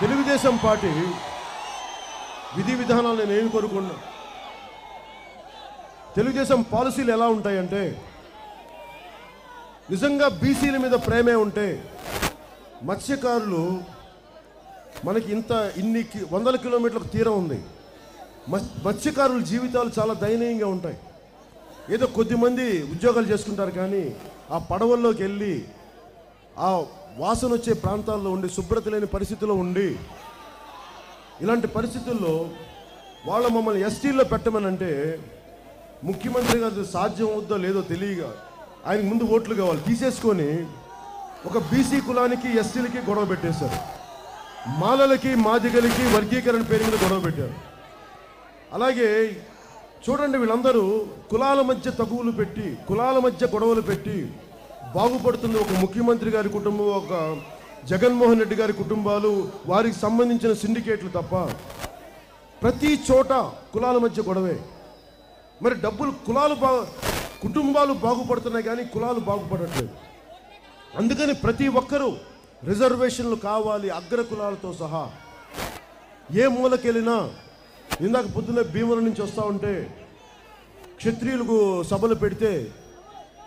Telugu Desam party విధి విధానాలు నేను ఏమి కోరుకున్నా తెలుగుదేశం పాలసీలు ఎలా ఉంటాయంటే నిజంగా బీసీల మీద ప్రేమే ఉంటే మత్స్యకారులు మనకి ఇంత ఇన్ని వందల కిలోమీటర్లకు తీరం ఉంది. మత్స్యకారుల జీవితాలు చాలా దయనీయంగా ఉంటాయి. ఏదో కొద్దిమంది ఉద్యోగాలు చేసుకుంటారు కానీ ఆ పడవల్లోకి వెళ్ళి ఆ వాసన వచ్చే ప్రాంతాల్లో ఉండి శుభ్రత లేని పరిస్థితిలో ఉండి ఇలాంటి పరిస్థితుల్లో వాళ్ళ మమ్మల్ని ఎస్టీల్లో పెట్టమనంటే ముఖ్యమంత్రి గారు సాధ్యం అవుద్దో లేదో తెలియగా ఆయనకు ముందు ఓట్లు కావాలి. తీసేసుకొని ఒక బీసీ కులానికి ఎస్టీలకి గొడవ పెట్టేశారు. మాలలకి మాదిగలకి వర్గీకరణ పేరు మీద గొడవ పెట్టారు. అలాగే చూడండి వీళ్ళందరూ కులాల మధ్య తగువులు పెట్టి కులాల మధ్య గొడవలు పెట్టి బాగుపడుతుంది. ఒక ముఖ్యమంత్రి గారి కుటుంబం ఒక జగన్మోహన్ రెడ్డి గారి కుటుంబాలు వారికి సంబంధించిన సిండికేట్లు తప్ప ప్రతి చోట కులాల మధ్య గొడవే. మరి డబ్బులు కులాలు బా కుటుంబాలు బాగుపడుతున్నాయి కానీ కులాలు బాగుపడట్లేదు. అందుకని ప్రతి ఒక్కరూ రిజర్వేషన్లు కావాలి అగ్ర కులాలతో సహా. ఏ మూలకెళ్ళినా ఇందాక పొద్దున్న భీముల నుంచి వస్తూ ఉంటే క్షత్రియులకు సభలు పెడితే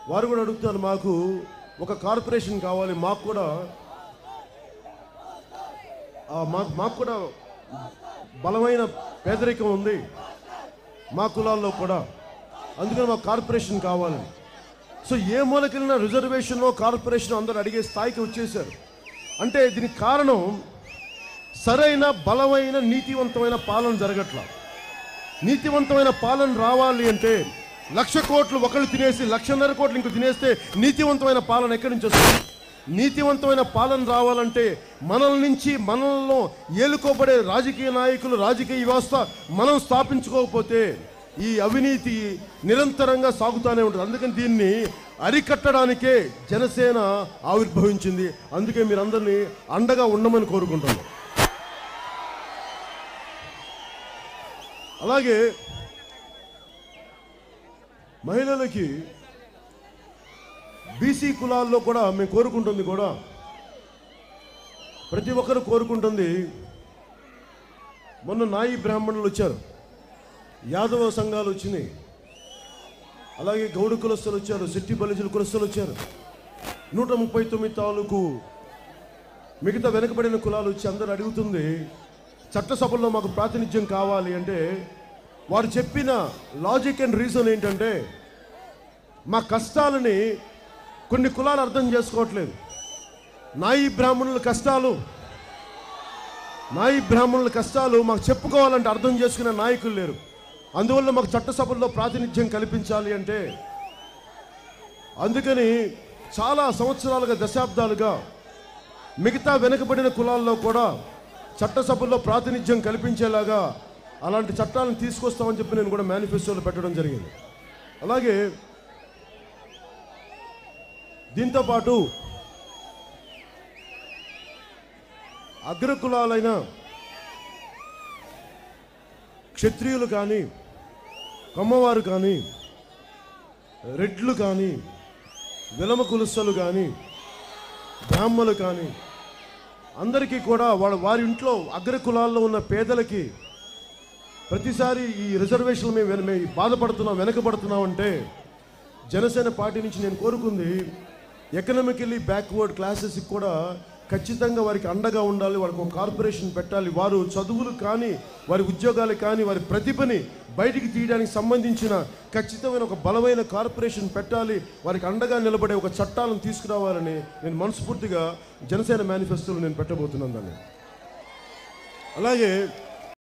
వారు కూడా అడుగుతారు మాకు ఒక కార్పొరేషన్ కావాలి మాకు కూడా మాకు మాకు కూడా బలమైన పేదరికం ఉంది మా కులాల్లో కూడా. అందుకని మాకు కార్పొరేషన్ కావాలి. సో ఏ మూలకెళ్ళిన రిజర్వేషన్లో కార్పొరేషన్ అందరూ అడిగే స్థాయికి వచ్చేసారు అంటే దీనికి కారణం సరైన బలమైన నీతివంతమైన పాలన జరగట్ల. నీతివంతమైన పాలన రావాలి అంటే లక్ష కోట్లు ఒకళ్ళు తినేసి లక్షన్నర కోట్లు ఇంకో తినేస్తే నీతివంతమైన పాలన ఎక్కడి నుంచి వస్తుంది? నీతివంతమైన పాలన రావాలంటే మనల నుంచి మనల్లో ఏలుకోబడే రాజకీయ నాయకులు రాజకీయ వ్యవస్థ మనం స్థాపించుకోకపోతే ఈ అవినీతి నిరంతరంగా సాగుతూనే ఉంటుంది. అందుకని దీన్ని అరికట్టడానికే జనసేన ఆవిర్భవించింది. అందుకే మీరందరినీ అండగా ఉండమని కోరుకుంటున్నాం అలాగే మహిళలకి బీసీ కులాల్లో కూడా మేము కోరుకుంటుంది కూడా. ప్రతి ఒక్కరు కోరుకుంటుంది. మొన్న నాయి బ్రాహ్మణులు వచ్చారు. యాదవ సంఘాలు వచ్చినాయి. అలాగే గౌడ కులస్తులు వచ్చారు సిట్టి బలిజుల కులస్తులు వచ్చారు. నూట ముప్పై తొమ్మిది తాలూకు మిగతా వెనుకబడిన కులాలు వచ్చి అందరూ అడుగుతుంది చట్టసభల్లో మాకు ప్రాతినిధ్యం కావాలి అంటే వారు చెప్పిన లాజిక్ అండ్ రీజన్ ఏంటంటే మా కష్టాలని కొన్ని కులాలు అర్థం చేసుకోవట్లేదు. నాయి బ్రాహ్మణుల కష్టాలు నాయి బ్రాహ్మణుల కష్టాలు మాకు చెప్పుకోవాలంటే అర్థం చేసుకునే నాయకులు లేరు. అందువల్ల మాకు చట్టసభల్లో ప్రాతినిధ్యం కల్పించాలి అంటే అందుకని చాలా సంవత్సరాలుగా దశాబ్దాలుగా మిగతా వెనుకబడిన కులాల్లో కూడా చట్టసభల్లో ప్రాతినిధ్యం కల్పించేలాగా అలాంటి చట్టాలను తీసుకొస్తామని చెప్పి నేను కూడా మేనిఫెస్టోలో పెట్టడం జరిగింది. అలాగే దీంతో పాటు అగ్రకులాలైన క్షత్రియులు కానీ కమ్మవారు కానీ రెడ్లు కానీ విలమ కులస్తులు కానీ బ్రాహ్మలు కానీ అందరికీ కూడా వాళ్ళ వారి ఇంట్లో అగ్ర కులాల్లో ఉన్న పేదలకి ప్రతిసారి ఈ రిజర్వేషన్లు మేము మేము బాధపడుతున్నాం వెనకబడుతున్నాం అంటే జనసేన పార్టీ నుంచి నేను కోరుకుంది ఎకనామికల్లీ బ్యాక్వర్డ్ క్లాసెస్కి కూడా ఖచ్చితంగా వారికి అండగా ఉండాలి వారికి ఒక కార్పొరేషన్ పెట్టాలి. వారు చదువులు కానీ వారి ఉద్యోగాలు కానీ వారి ప్రతిభని బయటికి తీయడానికి సంబంధించిన ఖచ్చితమైన ఒక బలమైన కార్పొరేషన్ పెట్టాలి వారికి అండగా నిలబడే ఒక చట్టాలను తీసుకురావాలని నేను మనస్ఫూర్తిగా జనసేన మేనిఫెస్టోలో నేను పెట్టబోతున్నాను దాన్ని. అలాగే